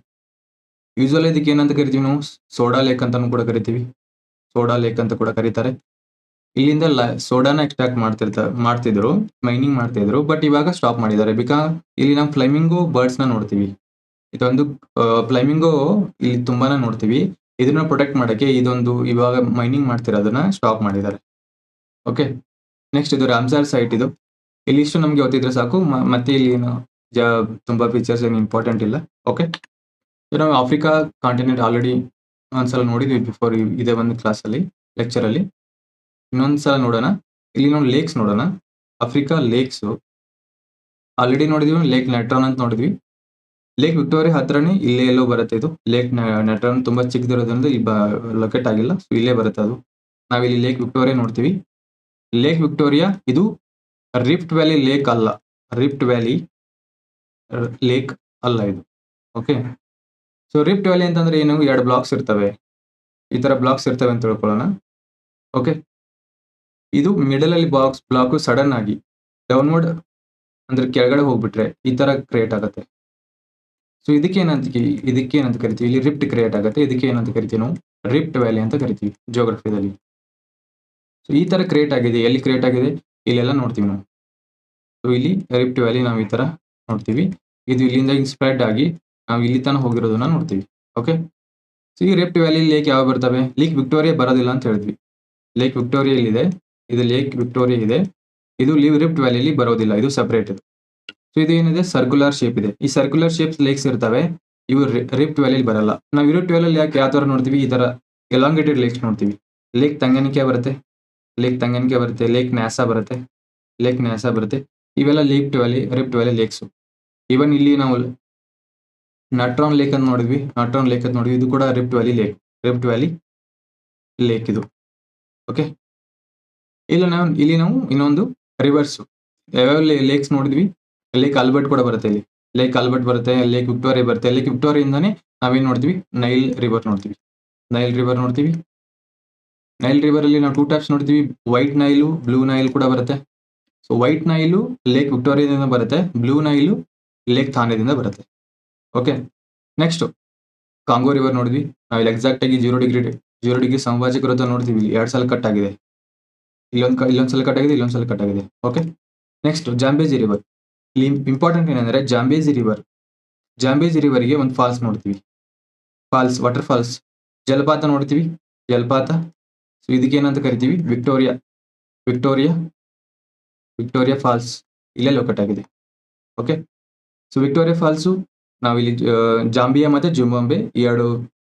[SPEAKER 1] usual ಇದಕ್ಕೆ ಏನಂತ ಕರಿತೀವಿ ನಾವು? ಸೋಡಾ ಲೇಕ್ ಅಂತಾನು ಕೂಡ ಕರಿತೀವಿ. ಸೋಡಾ ಲೇಕ್ ಅಂತ ಕೂಡ ಕರೀತಾರೆ. ಇಲ್ಲಿಂದ ಸೋಡಾನ ಎಕ್ಸ್ಟ್ರಾಕ್ಟ್ ಮಾಡ್ತಿರ್ತಾರೆ ಮಾಡ್ತಿದ್ರು ಮೈನಿಂಗ್ ಮಾಡ್ತಿದ್ರು ಬಟ್ ಇವಾಗ ಸ್ಟಾಪ್ ಮಾಡಿದ್ದಾರೆ. ಬಿಕಾಸ್ ಇಲ್ಲಿ ನಾವು ಫ್ಲೈಮಿಂಗು ನ ನೋಡ್ತೀವಿ. ಇದೊಂದು ಪ್ಲೈಮಿಂಗು ಇಲ್ಲಿ ತುಂಬಾನೇ ನೋಡ್ತೀವಿ. ಇದನ್ನ ಪ್ರೊಟೆಕ್ಟ್ ಮಾಡಕ್ಕೆ ಇದೊಂದು ಇವಾಗ ಮೈನಿಂಗ್ ಮಾಡ್ತಿರೋದನ್ನ ಸ್ಟಾಪ್ ಮಾಡಿದ್ದಾರೆ. ಓಕೆ ನೆಕ್ಸ್ಟ್ ಇದು ರಾಮ್ಸಾರ್ ಸೈಟ್ ಇದು. ಇಲ್ಲಿ ಇಷ್ಟು ನಮಗೆ ಗೊತ್ತಿದ್ರೆ ಸಾಕು. ಮತ್ತೆ ಇಲ್ಲಿ ಏನು, ಜ, ತುಂಬಾ ಫೀಚರ್ಸ್ ಏನು ಇಂಪಾರ್ಟೆಂಟ್ ಇಲ್ಲ. ಓಕೆ ನಾವು ಆಫ್ರಿಕಾ ಕಾಂಟಿನೆಂಟ್ ಆಲ್ರೆಡಿ ಒಂದ್ಸಲ ನೋಡಿದ್ವಿ ಬಿಫೋರ್ ಇದೇ ಒಂದು ಕ್ಲಾಸಲ್ಲಿ ಲೆಕ್ಚರಲ್ಲಿ ಇನ್ನೊಂದ್ಸಲ ನೋಡೋಣ. ಇಲ್ಲಿ ನಾವು ಲೇಕ್ಸ್ ನೋಡೋಣ. ಆಫ್ರಿಕಾ ಲೇಕ್ಸ್ ಆಲ್ರೆಡಿ ನೋಡಿದ್ವಿ ಲೇಕ್ ನೆಟ್ರಾನ್ ಅಂತ ನೋಡಿದ್ವಿ. ಲೇಕ್ ವಿಕ್ಟೋರಿಯಾ ಹತ್ರನೇ ಇಲ್ಲೇ ಎಲ್ಲೋ ಬರುತ್ತೆ ಇದು. ಲೇಕ್ ನೆಟ್ರಾನ್ ತುಂಬಾ ಚಿಕ್ಕದಿರೋದ್ರಿಂದ ಇಲ್ಲಿ ಲೊಕೇಟ್ ಆಗಿಲ್ಲ. ಸೊ ಇಲ್ಲೇ ಬರುತ್ತೆ ಅದು. ನಾವಿಲ್ಲಿ ಲೇಕ್ ವಿಕ್ಟೋರಿಯಾ ನೋಡ್ತೀವಿ. ಲೇಕ್ ವಿಕ್ಟೋರಿಯಾ ಇದು ರಿಫ್ಟ್ ವ್ಯಾಲಿ ಲೇಕ್ ಅಲ್ಲ. ರಿಫ್ಟ್ ವ್ಯಾಲಿ ಲೇಕ್ ಅಲ್ಲ ಇದು. ಓಕೆ ಸೊ ರಿಫ್ಟ್ ವ್ಯಾಲಿ ಅಂತಂದ್ರೆ ಏನು? ಎರಡು ಬ್ಲಾಕ್ಸ್ ಇರ್ತವೆ. ಈ ತರ ಬ್ಲಾಕ್ಸ್ ಇರ್ತವೆ ಅಂತ ತಿಳ್ಕೊಳ್ಳೋಣ. ಓಕೆ ಇದು ಮಿಡಲ್ ಅಲ್ಲಿ ಬಾಕ್ಸ್ ಬ್ಲಾಕ್ ಸಡನ್ ಆಗಿ ಡೌನ್ವರ್ಡ್ ಅಂದ್ರೆ ಕೆಳಗಡೆ ಹೋಗ್ಬಿಟ್ರೆ ಈ ತರ ಕ್ರಿಯೇಟ್ ಆಗುತ್ತೆ. ಸೊ ಇದಕ್ಕೆ ಏನಂತ ಇದಕ್ಕೆ ಏನಂತ ಕರಿತೀವಿ? ಇಲ್ಲಿ ರಿಫ್ಟ್ ಕ್ರಿಯೇಟ್ ಆಗುತ್ತೆ. ಇದಕ್ಕೆ ಏನಂತ ಕರಿತೀವಿ ನಾವು? ರಿಫ್ಟ್ ವ್ಯಾಲಿ ಅಂತ ಕರಿತೀವಿ ಜೋಗ್ರಫಿದಲ್ಲಿ ಸೊ ಈ ತರ ಕ್ರಿಯೇಟ್ ಆಗಿದೆ. ಎಲ್ಲಿ ಕ್ರಿಯೇಟ್ ಆಗಿದೆ? ಇಲ್ಲೆಲ್ಲ ನೋಡ್ತೀವಿ ನಾವು. ಸೊ ಇಲ್ಲಿ ರಿಫ್ಟ್ ವ್ಯಾಲಿ ನಾವು ಈ ತರ ನೋಡ್ತೀವಿ. ಇದು ಇಲ್ಲಿಂದ ಸ್ಪ್ರೆಡ್ ಆಗಿ ನಾವು ಇಲ್ಲಿ ತನಕ ಹೋಗಿರೋದನ್ನ ನೋಡ್ತೀವಿ. ಓಕೆ ಸೊ ಈ ರಿಫ್ಟ್ ವ್ಯಾಲಿ ಲೇಕ್ ಯಾವಾಗ ಬರ್ತವೆ? ಲೇಕ್ ವಿಕ್ಟೋರಿಯಾ ಬರೋದಿಲ್ಲ ಅಂತ ಹೇಳಿದ್ವಿ. ಲೇಕ್ ವಿಕ್ಟೋರಿಯಾ ಇಲ್ಲಿದೆ ಇದು ಲೇಕ್ ವಿಕ್ಟೋರಿಯಾ ಇದೆ. ಇದು ಲೀವ್ ರಿಫ್ಟ್ ವ್ಯಾಲಿಯಲ್ಲಿ ಬರೋದಿಲ್ಲ. ಇದು ಸಪ್ರೇಟ್ ಸೊ ಇದು ಏನಿದೆ ಸರ್ಕ್ಯುಲರ್ ಶೇಪ್ ಇದೆ. ಈ ಸರ್ಕ್ಯುಲರ್ ಶೇಪ್ಸ್ ಲೇಕ್ಸ್ ಇರ್ತವೆ. ಇವು ರಿಫ್ಟ್ ವ್ಯಾಲಿಲಿ ಬರಲ್ಲ. ನಾವು ಇರೋ ಟ್ವೆಲ್ ಯಾಕೆ ಯಾವ ತರ ನೋಡ್ತೀವಿ? ಈ ತರ ಎಲಾಂಗೇಟೆಡ್ ಲೇಕ್ಸ್ ನೋಡ್ತೀವಿ. ಲೇಕ್ ತಂಗನಿಕೆ ಬರುತ್ತೆ. ಲೇಕ್ ತಂಗನಿಕೆ ಬರುತ್ತೆ. ಲೇಕ್ ನ್ಯಾಸ ಬರುತ್ತೆ. ಲೇಕ್ ನ್ಯಾಸ ಬರುತ್ತೆ. ಇವೆಲ್ಲ lake valley rift valley lakes ಇವನ್ ಇಲ್ಲಿ ನಾವು ನಟ್ರಾನ್ ಲೇಕ್ ಅಂತ ನೋಡಿದ್ವಿ. ನಟ್ರಾನ್ ಲೇಕ್ ಅಂತ ನೋಡಿದ್ವಿ. ಇದು ಕೂಡ rift valley lake rift valley lake ಇದು. ಓಕೆ ಇಲ್ಲ, ನಾವು, ಇಲ್ಲಿ ನಾವು ಇನ್ನೊಂದು ರಿವರ್ಸ್ ಯಾವ್ಯಾವ ಲೇಕ್ಸ್ ನೋಡಿದ್ವಿ? ಲೇಕ್ ಆಲ್ಬರ್ಟ್ ಕೂಡ ಬರುತ್ತೆ ಇಲ್ಲಿ. ಲೇಕ್ ಆಲ್ಬರ್ಟ್ ಬರುತ್ತೆ ಲೇಕ್ ವಿಕ್ಟೋರಿಯಾ ಬರುತ್ತೆ. ಲೇಕ್ ವಿಕ್ಟೋರಿಯಿಂದಾನೇ ನಾವೇನ್ ನೋಡ್ತೀವಿ? ನೈಲ್ ರಿವರ್ ನೋಡ್ತೀವಿ. ನೈಲ್ ರಿವರ್ ನೋಡ್ತೀವಿ. ನೈಲ್ ರಿವರ್ ಅಲ್ಲಿ ನಾವು ಟೂ ಟೈಪ್ಸ್ ನೋಡ್ತೀವಿ. ವೈಟ್ ನೈಲು ಬ್ಲೂ ನೈಲ್ ಕೂಡ ಬರುತ್ತೆ. ಸೊ ವೈಟ್ ನೈಲು ಲೇಕ್ ವಿಕ್ಟೋರಿಯಾದಿಂದ ಬರುತ್ತೆ. ಬ್ಲೂ ನೈಲು ಲೇಕ್ ಥಾನೆದಿಂದ ಬರುತ್ತೆ. ಓಕೆ ನೆಕ್ಸ್ಟ್ ಕಾಂಗೋ ರಿವರ್ ನೋಡಿದ್ವಿ. ನಾವು ಎಕ್ಸಾಕ್ಟ್ ಆಗಿ ಜೀರೋ ಡಿಗ್ರಿ ಜೀರೋ ಡಿಗ್ರಿ ಸಮಭಾಜಕ ವೃತ್ತ ನೋಡ್ತೀವಿ ಎರಡು ಸಲ ಕಟ್ ಆಗಿದೆ. ಇಲ್ಲೊಂದು ಇಲ್ಲೊಂದು ಸಲ ಕಟ್ ಆಗಿದೆ, ಇಲ್ಲೊಂದು ಸಲ ಕಟ್ ಆಗಿದೆ. ಓಕೆ ನೆಕ್ಸ್ಟ್ ಜಾಂಬೇಜಿ ರಿವರ್ ಇಲ್ಲಿ ಇಂಪಾರ್ಟೆಂಟ್ ಏನಂದ್ರೆ ಜಾಂಬೇಜಿ ರಿವರ್ ಜಾಂಬೇಜಿ ರಿವರ್ಗೆ ಒಂದು ಫಾಲ್ಸ್ ನೋಡ್ತೀವಿ. ಫಾಲ್ಸ್ ವಾಟರ್ ಫಾಲ್ಸ್ ಜಲಪಾತ ನೋಡ್ತೀವಿ. ಜಲಪಾತ. ಸೊ ಇದಕ್ಕೆ ಏನಂತ ಕರಿತೀವಿ? ವಿಕ್ಟೋರಿಯಾ ವಿಕ್ಟೋರಿಯಾ ವಿಕ್ಟೋರಿಯಾ ಫಾಲ್ಸ್ ಇಲ್ಲೇ ಲೊಕೇಟ್ ಆಗಿದೆ. ಓಕೆ ಸೊ ವಿಕ್ಟೋರಿಯಾ ಫಾಲ್ಸು ನಾವಿಲ್ಲಿ ಜಾಂಬಿಯಾ ಮತ್ತೆ ಜುಂಬಾಂಬೆ ಈ ಎರಡು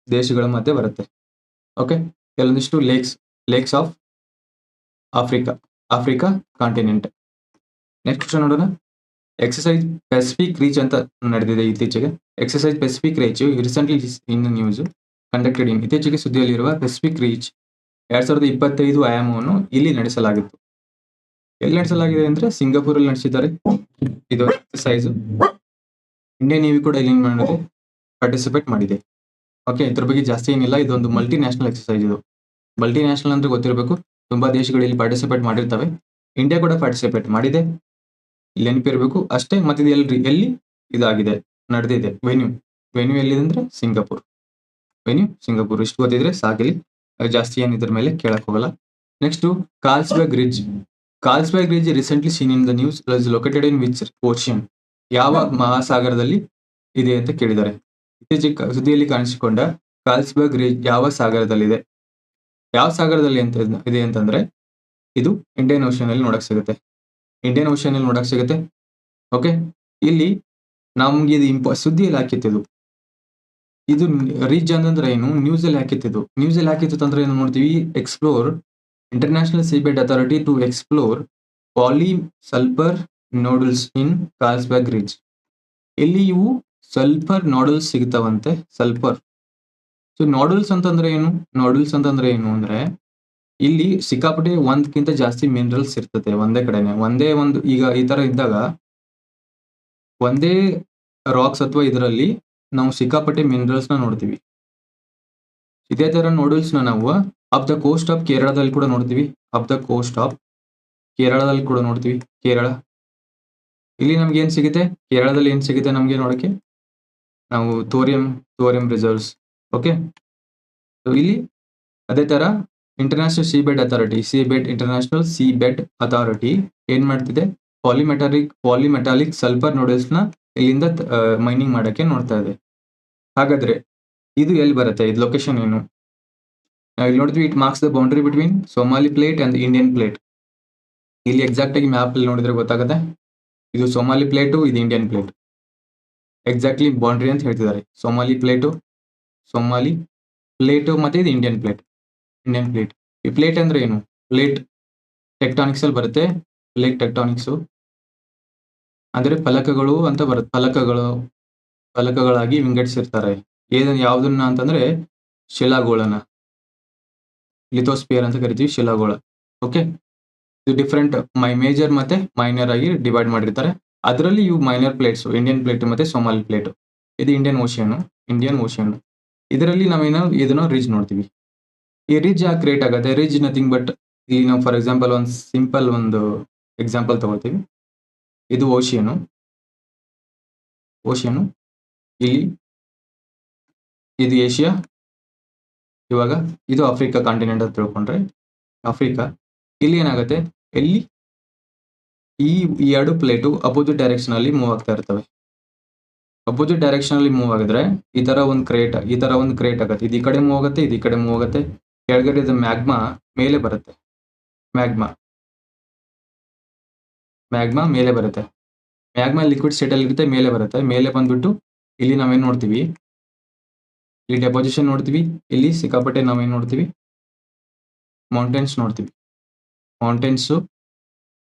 [SPEAKER 1] ದೇಶಗಳ ಮಧ್ಯೆ ಬರುತ್ತೆ. ಓಕೆ ಕೆಲವೊಂದಿಷ್ಟು lakes lakes of Africa Africa continent next ನೋಡೋಣ. ಎಕ್ಸಸೈಸ್ ಪೆಸಿಫಿಕ್ ರೀಚ್ ಅಂತ ನಡೆದಿದೆ ಇತ್ತೀಚೆಗೆ. Exercise Pacific reach recently in news conducted in ಇತ್ತೀಚೆಗೆ ಸುದ್ದಿಯಲ್ಲಿರುವ ಪೆಸಿಫಿಕ್ ರೀಚ್ ಎರಡ್ ಸಾವಿರದ ಇಪ್ಪತ್ತೈದು ಆಯಾಮವನ್ನು ಇಲ್ಲಿ ನಡೆಸಲಾಗಿತ್ತು. ಎಲ್ಲಿ ನಡೆಸಲಾಗಿದೆ ಅಂದ್ರೆ ಸಿಂಗಾಪುರಲ್ಲಿ ನಡೆಸಿದ್ದಾರೆ. ಇದು ಎಕ್ಸಸೈಸ್ ಇಂಡಿಯನ್ ನೇವಿ ಕೂಡ ಇಲ್ಲಿ ಮಾಡಿದೆ. ಪಾರ್ಟಿಸಿಪೇಟ್ ಮಾಡಿದೆ. ಓಕೆ ಇದ್ರ ಬಗ್ಗೆ ಜಾಸ್ತಿ ಏನಿಲ್ಲ. ಇದೊಂದು ಮಲ್ಟಿ ನ್ಯಾಷನಲ್ ಎಕ್ಸಸೈಸ್ ಇದು. ಮಲ್ಟಿ ನ್ಯಾಷನಲ್ ಅಂದ್ರೆ ಗೊತ್ತಿರಬೇಕು. ತುಂಬಾ ದೇಶಗಳು ಇಲ್ಲಿ ಪಾರ್ಟಿಸಿಪೇಟ್ ಮಾಡಿರ್ತವೆ. ಇಂಡಿಯಾ ಕೂಡ ಪಾರ್ಟಿಸಿಪೇಟ್ ಮಾಡಿದೆ. ಇಲ್ಲಿ ನೆನಪಿರಬೇಕು ಅಷ್ಟೇ ಮತ್ತೆ ಇದು ಎಲ್ರಿ, ಎಲ್ಲಿ ಇದಾಗಿದೆ, ನಡೆದಿದೆ. ವೆನ್ಯೂ ವೆನ್ಯೂ ಎಲ್ಲಿದೆ ಅಂದ್ರೆ ಸಿಂಗಾಪುರ್ ವೆನ್ಯೂ ಸಿಂಗಾಪುರ್ ಇಷ್ಟು ಓದಿದ್ರೆ ಸಾಕಿಲಿ ಜಾಸ್ತಿ ಏನು ಇದ್ರ ಮೇಲೆ ಕೇಳಕ್ ಹೋಗಲ್ಲ. Next Carlsberg ridge by ridge recently seen in the news located in which ocean ಯಾವ ಮಹಾಸಾಗರದಲ್ಲಿ ಇದೆ ಅಂತ ಕೇಳಿದ್ದಾರೆ. ಇತ್ತೀಚೆಗೆ ಸುದ್ದಿಯಲ್ಲಿ ಕಾಣಿಸಿಕೊಂಡ ಕಾಲ್ಸ್ಬರ್ಗ್ ರಿಡ್ಜ್ ಯಾವ ಸಾಗರದಲ್ಲಿದೆ? ಯಾವ ಸಾಗರದಲ್ಲಿ ಅಂತ, ಇದೆ ಅಂತಂದ್ರೆ ಇದು ಇಂಡಿಯನ್ ಓಷನ್ ಅಲ್ಲಿ ನೋಡಕ್ ಸಿಗುತ್ತೆ. ಇಂಡಿಯನ್ ಓಷನ್ ಅಲ್ಲಿ ನೋಡಕ್ ಸಿಗುತ್ತೆ. ಓಕೆ ಇಲ್ಲಿ ನಮ್ಗೆ ಇದು ಇಂಪ ಸುದ್ದಿಯಲ್ಲಿ ಹಾಕಿತ್ತು ಇದು ರೀಚ್ ಅಂತಂದ್ರೆ ಏನು? ನ್ಯೂಸ್ ಅಲ್ಲಿ ಹಾಕಿತ್ತಿದ್ದು ನ್ಯೂಸ್ ಅಲ್ಲಿ ಹಾಕಿತ್ತು ಅಂದ್ರೆ ಏನು ನೋಡ್ತೀವಿ? Explore international seabed authority to explore poly sulphur nodules in Carlsberg reach ಇಲ್ಲಿ ಇವು ಸಲ್ಫರ್ ನೋಡಲ್ಸ್ ಸಿಗ್ತಾವಂತೆ. ಸಲ್ಫರ್ ಸೊ ನೋಡಲ್ಸ್ ಅಂತಂದ್ರೆ ಏನು? ನೋಡಲ್ಸ್ ಅಂತಂದ್ರೆ ಏನು ಅಂದ್ರೆ ಇಲ್ಲಿ ಸಿಕ್ಕಾಪಟ್ಟೆ ಒಂದ್ಕಿಂತ ಜಾಸ್ತಿ ಮಿನರಲ್ಸ್ ಇರ್ತದೆ, ಒಂದೇ ಕಡೆನೆ. ಒಂದೇ ಒಂದು, ಈಗ ಈ ತರ ಇದ್ದಾಗ ಒಂದೇ ರಾಕ್ಸ್ ಅಥವಾ ಇದರಲ್ಲಿ ನಾವು ಸಿಕ್ಕಾಪಟ್ಟೆ ಮಿನರಲ್ಸ್ನ ನೋಡ್ತೀವಿ. ಇದೇ ತರ ನೋಡಲ್ಸ್ನ ನಾವು ಆಫ್ ದ ಕೋಸ್ಟ್ ಆಫ್ ಕೇರಳದಲ್ಲಿ ಕೂಡ ನೋಡ್ತೀವಿ. ಆಫ್ ದ ಕೋಸ್ಟ್ ಆಫ್ ಕೇರಳದಲ್ಲಿ ಕೂಡ ನೋಡ್ತೀವಿ. ಕೇರಳ. ಇಲ್ಲಿ ನಮ್ಗೆ ಏನ್ ಸಿಗುತ್ತೆ? ಕೇರಳದಲ್ಲಿ ಏನ್ ಸಿಗುತ್ತೆ ನಮ್ಗೆ ನೋಡಕ್ಕೆ ನಾವು ತೋರಿಯಂ ತೋರಿಯಂ ರಿಸರ್ವ್ಸ್ ಓಕೆ ಇಲ್ಲಿ ಅದೇ ತರ international sea bed authority sea bed international sea bed authority ಏನ್ ಮಾಡ್ತಿದೆ? ಪಾಲಿಮೆಟಾಲಿಕ್ ಪಾಲಿಮೆಟಾಲಿಕ್ ಸಲ್ಫರ್ ನೋಡಲ್ಸ್ನ ಇಲ್ಲಿಂದ ಮೈನಿಂಗ್ ಮಾಡಕ್ಕೆ ನೋಡ್ತಾ ಇದೆ. ಹಾಗಾದ್ರೆ ಇದು ಎಲ್ಲಿ ಬರುತ್ತೆ? ಇದು ಲೊಕೇಶನ್ ಏನು? ನಾವು ಇಲ್ಲಿ ನೋಡಿದ್ವಿ it marks the boundary between Somali plate and Indian plate ಇಲ್ಲಿ ಎಕ್ಸಾಕ್ಟ್ ಆಗಿ ಮ್ಯಾಪ್ ಅಲ್ಲಿ ನೋಡಿದ್ರೆ ಗೊತ್ತಾಗುತ್ತೆ. ಇದು ಸೋಮಾಲಿ ಪ್ಲೇಟು ಇದು ಇಂಡಿಯನ್ ಪ್ಲೇಟ್ ಎಕ್ಸಾಕ್ಟ್ಲಿ ಬೌಂಡ್ರಿ ಅಂತ ಹೇಳ್ತಿದ್ದಾರೆ. ಸೋಮಾಲಿ ಪ್ಲೇಟು ಸೋಮಾಲಿ ಪ್ಲೇಟು ಮತ್ತೆ ಇದು ಇಂಡಿಯನ್ ಪ್ಲೇಟ್ ಇಂಡಿಯನ್ ಪ್ಲೇಟ್ ಈ ಪ್ಲೇಟ್ ಅಂದ್ರೆ ಏನು? ಪ್ಲೇಟ್ ಟೆಕ್ಟಾನಿಕ್ಸ್ ಅಲ್ಲಿ ಬರುತ್ತೆ. ಪ್ಲೇಟ್ ಟೆಕ್ಟಾನಿಕ್ಸ್ ಅಂದ್ರೆ ಫಲಕಗಳು ಅಂತ ಬರುತ್ತೆ ಫಲಕಗಳು, ಫಲಕಗಳಾಗಿ ವಿಂಗಡಿಸಿರ್ತಾರೆ. ಏನ್ ಯಾವ್ದನ್ನ ಅಂತಂದ್ರೆ ಶಿಲಾಗೋಳನ. ಲಿಥೋಸ್ಪಿಯರ್ ಅಂತ ಕರಿತೀವಿ, ಶಿಲಾಗೋಳ. ಓಕೆ ಇದು ಡಿಫ್ರೆಂಟ್ ಮೈ ಮೇಜರ್ ಮತ್ತೆ ಮೈನರ್ ಆಗಿ ಡಿವೈಡ್ ಮಾಡಿರ್ತಾರೆ. ಅದರಲ್ಲಿ ಇವು ಮೈನರ್ ಪ್ಲೇಟ್ಸ್ ಇಂಡಿಯನ್ ಪ್ಲೇಟ್ ಮತ್ತೆ ಸೋಮಾಲಿ ಪ್ಲೇಟ್ ಇದು ಇಂಡಿಯನ್ ಓಷಿಯನ್ ಇಂಡಿಯನ್ ಓಷಿಯನ್ ಇದರಲ್ಲಿ ನಾವೇನೋ, ಇದನ್ನ ರಿಜ್ ನೋಡ್ತೀವಿ. ಈ ರಿಜ್ ಯಾಕೆ ಕ್ರಿಯೇಟ್ ಆಗುತ್ತೆ? ರಿಜ್ ನಥಿಂಗ್ ಬಟ್ ಇಲ್ಲಿ ನಾವು ಫಾರ್ ಎಕ್ಸಾಂಪಲ್ ಒಂದು ಸಿಂಪಲ್ ಒಂದು ಎಕ್ಸಾಂಪಲ್ ತಗೊಳ್ತೀವಿ ಇದು ಓಷಿಯನು ಓಷಿಯನು ಇಲ್ಲಿ ಇದು ಏಷ್ಯಾ ಇವಾಗ ಇದು ಆಫ್ರಿಕಾ ಕಾಂಟಿನೆಂಟ್ ಅಂತ ತಿಳ್ಕೊಂಡ್ರೆ ಆಫ್ರಿಕಾ ಇಲ್ಲಿ ಏನಾಗುತ್ತೆ? ಇಲ್ಲಿ ಈ ಎರಡು ಪ್ಲೇಟು ಅಪೋಸಿಟ್ ಡೈರೆಕ್ಷನ್ ಅಲ್ಲಿ ಮೂವ್ ಆಗ್ತಾ ಇರ್ತವೆ. ಅಪೋಸಿಟ್ ಡೈರೆಕ್ಷನ್ ಅಲ್ಲಿ ಮೂವ್ ಆಗಿದ್ರೆ ಈ ತರ ಒಂದು ಕ್ರೇಟ್ ಈ ತರ ಒಂದು ಕ್ರಿಯೇಟ್ ಆಗುತ್ತೆ. ಇದು ಈ ಕಡೆ ಮೂವ್ ಆಗುತ್ತೆ, ಇದು ಈ ಕಡೆ ಮೂವ್ ಆಗುತ್ತೆ. ಕೆಳಗಡೆ ಇದು ಮ್ಯಾಗ್ಮಾ ಮೇಲೆ ಬರುತ್ತೆ. ಮ್ಯಾಗ್ಮಾ. ಮ್ಯಾಗ್ಮಾ ಮೇಲೆ ಬರುತ್ತೆ. ಮ್ಯಾಗ್ಮಾ ಲಿಕ್ವಿಡ್ ಸ್ಟೇಟ್ ಅಲ್ಲಿ ಇರುತ್ತೆ, ಮೇಲೆ ಬರುತ್ತೆ. ಮೇಲೆ ಬಂದ್ಬಿಟ್ಟು ಇಲ್ಲಿ ನಾವೇನ್ ನೋಡ್ತೀವಿ? ಇಲ್ಲಿ ಡೆಪೋಸಿಷನ್ ನೋಡ್ತೀವಿ, ಇಲ್ಲಿ ಸಿಕ್ಕಾಪಟ್ಟೆ ನಾವೇನ್ ನೋಡ್ತೀವಿ? ಮೌಂಟೇನ್ಸ್ ನೋಡ್ತೀವಿ. ಮೌಂಟೇನ್ಸು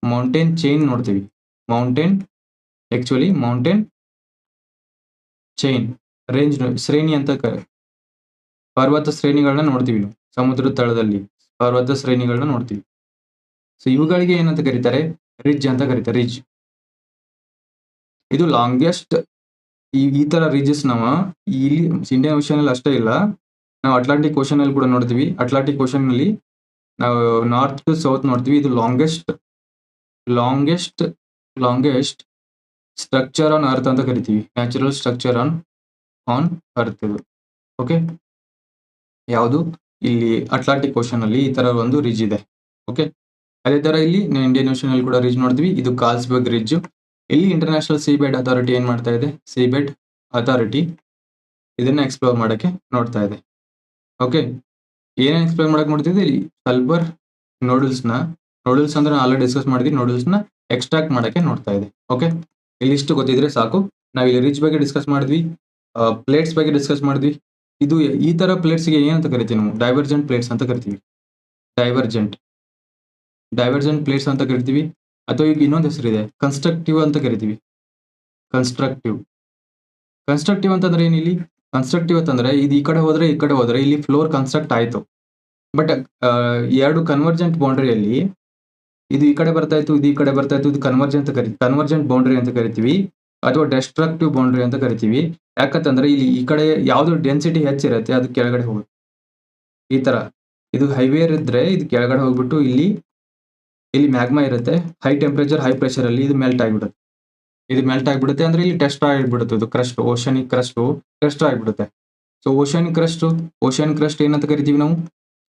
[SPEAKER 1] ಮೌಂಟೇನ್ ಚೈನ್ ನೋಡ್ತೀವಿ. Mountain actually mountain chain range ಶ್ರೇಣಿ ಅಂತ ಕರೆ ಪರ್ವತ ಶ್ರೇಣಿಗಳನ್ನ ನೋಡ್ತೀವಿ ನಾವು. ಸಮುದ್ರದ ತಳದಲ್ಲಿ ಪರ್ವತ ಶ್ರೇಣಿಗಳನ್ನ ನೋಡ್ತೀವಿ. ಸೊ ಇವುಗಳಿಗೆ ಏನಂತ ಕರೀತಾರೆ? ರಿಜ್ ಅಂತ ಕರೀತಾರೆ ರಿಜ್ ಇದು ಲಾಂಗೆಸ್ಟ್ ಈ ಈ ತರ ರಿಜಸ್ ನಾವ ಇಲ್ಲಿ ಇಂಡಿಯನ್ ಓಷನ್ ಅಲ್ಲಿ ಅಷ್ಟೇ ಇಲ್ಲ. ನಾವು ಅಟ್ಲಾಂಟಿಕ್ ಓಷನ್ ಅಲ್ಲಿ ಕೂಡ ನೋಡ್ತೀವಿ. ಅಟ್ಲಾಂಟಿಕ್ ಓಷನ್ ಅಲ್ಲಿ ನಾವು ನಾರ್ತ್ ಟು ಸೌತ್ ನೋಡ್ತೀವಿ. ಇದು longest longest longest structure on earth ಅಂತ ಕರಿತೀವಿ. Natural structure on on earth ಇದು. ಓಕೆ ಯಾವುದು? ಇಲ್ಲಿ ಅಟ್ಲಾಂಟಿಕ್ ಓಷನ್ ಅಲ್ಲಿ ಈ ತರ ಒಂದು ರಿಜ್ ಇದೆ. ಓಕೆ ಅದೇ ತರ ಇಲ್ಲಿ ಇಂಡಿಯನ್ ಓಷನ್ ಅಲ್ಲಿ ಕೂಡ ರಿಜ್ ನೋಡಿದ್ವಿ ಇದು ಕಾಲ್ಸ್ಬರ್ಗ್ ರಿಜ್ ಇಲ್ಲಿ ಇಂಟರ್ನ್ಯಾಷನಲ್ ಸೀಬೆಡ್ ಅಥಾರಿಟಿ ಏನ್ ಮಾಡ್ತಾ ಇದೆ? ಸೀಬೆಡ್ ಅಥಾರಿಟಿ ಇದನ್ನ ಎಕ್ಸ್ಪ್ಲೋರ್ ಮಾಡಕ್ಕೆ ನೋಡ್ತಾ ಇದೆ. ಓಕೆ ಏನೇನು ಎಕ್ಸ್ಪ್ಲೋರ್ ಮಾಡಕ್ ನೋಡ್ತಿದ್ದೆ? ಇಲ್ಲಿ ಸಲ್ಬರ್ ನೂಡಲ್ಸ್ನ ನೋಡಲ್ಸ್ ಅಂದ್ರೆ ಆಲ್ರೆಡಿ ಡಿಸ್ಕಸ್ ಮಾಡಿದ್ವಿ. ನೂಡಲ್ಸ್ನ ಎಕ್ಸ್ಟ್ರಾಕ್ಟ್ ಮಾಡಕ್ಕೆ ನೋಡ್ತಾ ಇದೆ. ಓಕೆ ಇಲ್ಲಿ ಇಷ್ಟು ಗೊತ್ತಿದ್ರೆ ಸಾಕು. ನಾವು ಇಲ್ಲಿ ರಿಚ್ ಬಗ್ಗೆ ಡಿಸ್ಕಸ್ ಮಾಡಿದ್ವಿ. ಪ್ಲೇಟ್ಸ್ ಬಗ್ಗೆ ಡಿಸ್ಕಸ್ ಮಾಡಿದ್ವಿ. ಇದು ಈ ತರ ಪ್ಲೇಟ್ಸ್ಗೆ ಏನಂತ ಕರಿತೀವಿ ನಾವು? ಡೈವರ್ಜೆಂಟ್ ಪ್ಲೇಟ್ಸ್ ಅಂತ ಕರಿತೀವಿ. ಡೈವರ್ಜೆಂಟ್ ಡೈವರ್ಜೆಂಟ್ ಪ್ಲೇಟ್ಸ್ ಅಂತ ಕರಿತೀವಿ. ಅಥವಾ ಈಗ ಇನ್ನೊಂದು ಹೆಸರಿದೆ. ಕನ್ಸ್ಟ್ರಕ್ಟಿವ್ ಅಂತ ಕರಿತೀವಿ. ಕನ್ಸ್ಟ್ರಕ್ಟಿವ್ ಕನ್ಸ್ಟ್ರಕ್ಟಿವ್ ಅಂತಂದ್ರೆ ಏನಿಲ್ಲಿ ಕನ್ಸ್ಟ್ರಕ್ಟಿವ್ ಅಂತಂದ್ರೆ ಇದು ಈ ಕಡೆ ಹೋದ್ರೆ ಈ ಕಡೆ ಹೋದ್ರೆ ಇಲ್ಲಿ ಫ್ಲೋರ್ ಕನ್ಸ್ಟ್ರಕ್ಟ್ ಆಯ್ತು. ಬಟ್ ಎರಡು ಕನ್ವರ್ಜೆಂಟ್ ಬೌಂಡ್ರಿಯಲ್ಲಿ ಇದು ಈ ಕಡೆ ಬರ್ತಾ ಇತ್ತು, ಇದು ಈ ಕಡೆ ಬರ್ತಾ ಇತ್ತು, ಇದು ಕನ್ವರ್ಜೆಂಟ್ ಕರಿ ಕನ್ವರ್ಜೆಂಟ್ ಬೌಂಡ್ರಿ ಅಂತ ಕರಿತೀವಿ. ಅಥವಾ ಡೆಸ್ಟ್ರಕ್ಟಿವ್ ಬೌಂಡ್ರಿ ಅಂತ ಕರಿತೀವಿ. ಯಾಕಂತಂದ್ರೆ ಇಲ್ಲಿ ಈ ಕಡೆ ಯಾವ್ದು ಡೆನ್ಸಿಟಿ ಹೆಚ್ಚಿರುತ್ತೆ ಅದು ಕೆಳಗಡೆ ಹೋಗುತ್ತೆ. ಈ ತರ. ಇದು ಹೈವೇರ್ ಇದ್ರೆ ಇದು ಕೆಳಗಡೆ ಹೋಗ್ಬಿಟ್ಟು ಇಲ್ಲಿ ಇಲ್ಲಿ ಮ್ಯಾಗ್ಮಾ ಇರುತ್ತೆ. ಹೈ ಟೆಂಪರೇಚರ್ ಹೈ ಪ್ರೆಷರ್ ಅಲ್ಲಿ ಇದು ಮೆಲ್ಟ್ ಆಗಿಬಿಡುತ್ತೆ. ಇದು ಮೆಲ್ಟ್ ಆಗಿಬಿಡುತ್ತೆ ಅಂದ್ರೆ ಇಲ್ಲಿ ಟೆಸ್ಟ್ ಆಗಿಬಿಡುತ್ತೆ ಇದು ಕ್ರಸ್ಟ್ ಓಷನಿಕ್ ಕ್ರಸ್ಟ್ ಟೆಸ್ಟ್ ಆಗಿಬಿಡುತ್ತೆ. So ocean crust ocean crust ಏನಂತ ಕರಿತೀವಿ ನಾವು?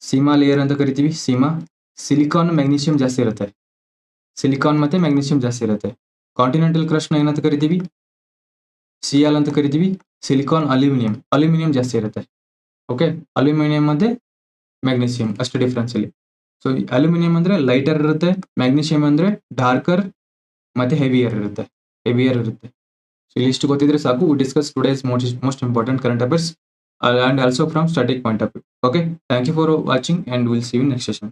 [SPEAKER 1] ಸೀಮಾ ಲೇಯರ್ ಅಂತ ಕರಿತೀವಿ. ಸೀಮಾ. ಸಿಲಿಕಾನ್ ಮ್ಯಾಗ್ನೀಷಿಯಂ ಜಾಸ್ತಿ ಇರುತ್ತೆ. ಸಿಲಿಕಾನ್ ಮತ್ತೆ ಮ್ಯಾಗ್ನೀಷಿಯಂ ಜಾಸ್ತಿ ಇರುತ್ತೆ. ಕಾಂಟಿನೆಂಟಲ್ ಕ್ರಶ್ನ ಏನಂತ ಕರಿತೀವಿ? ಸಿಯಾಲ್ ಅಂತ ಕರಿತೀವಿ. ಸಿಲಿಕಾನ್ ಅಲ್ಯೂಮಿನಿಯಂ ಅಲ್ಯೂಮಿನಿಯಂ ಜಾಸ್ತಿ ಇರುತ್ತೆ. ಓಕೆ ಅಲ್ಯೂಮಿನಿಯಂ ಮತ್ತೆ ಮ್ಯಾಗ್ನೀಷಿಯಂ ಅಷ್ಟು ಡಿಫ್ರೆನ್ಸ್ ಇಲ್ಲಿ. ಸೊ ಅಲ್ಯೂಮಿನಿಯಂ ಅಂದ್ರೆ ಲೈಟರ್ ಇರುತ್ತೆ. ಮ್ಯಾಗ್ನೀಷಿಯಂ ಅಂದ್ರೆ ಡಾರ್ಕರ್ ಮತ್ತೆ ಹೆವಿಯರ್ ಇರುತ್ತೆ. ಹೆವಿಯರ್ ಇರುತ್ತೆ. ಸೊ ಇಷ್ಟು ಗೊತ್ತಿದ್ರೆ ಸಾಕು. Discuss today's most most important current affairs and also from static point of view okay thank you for watching and will see you next session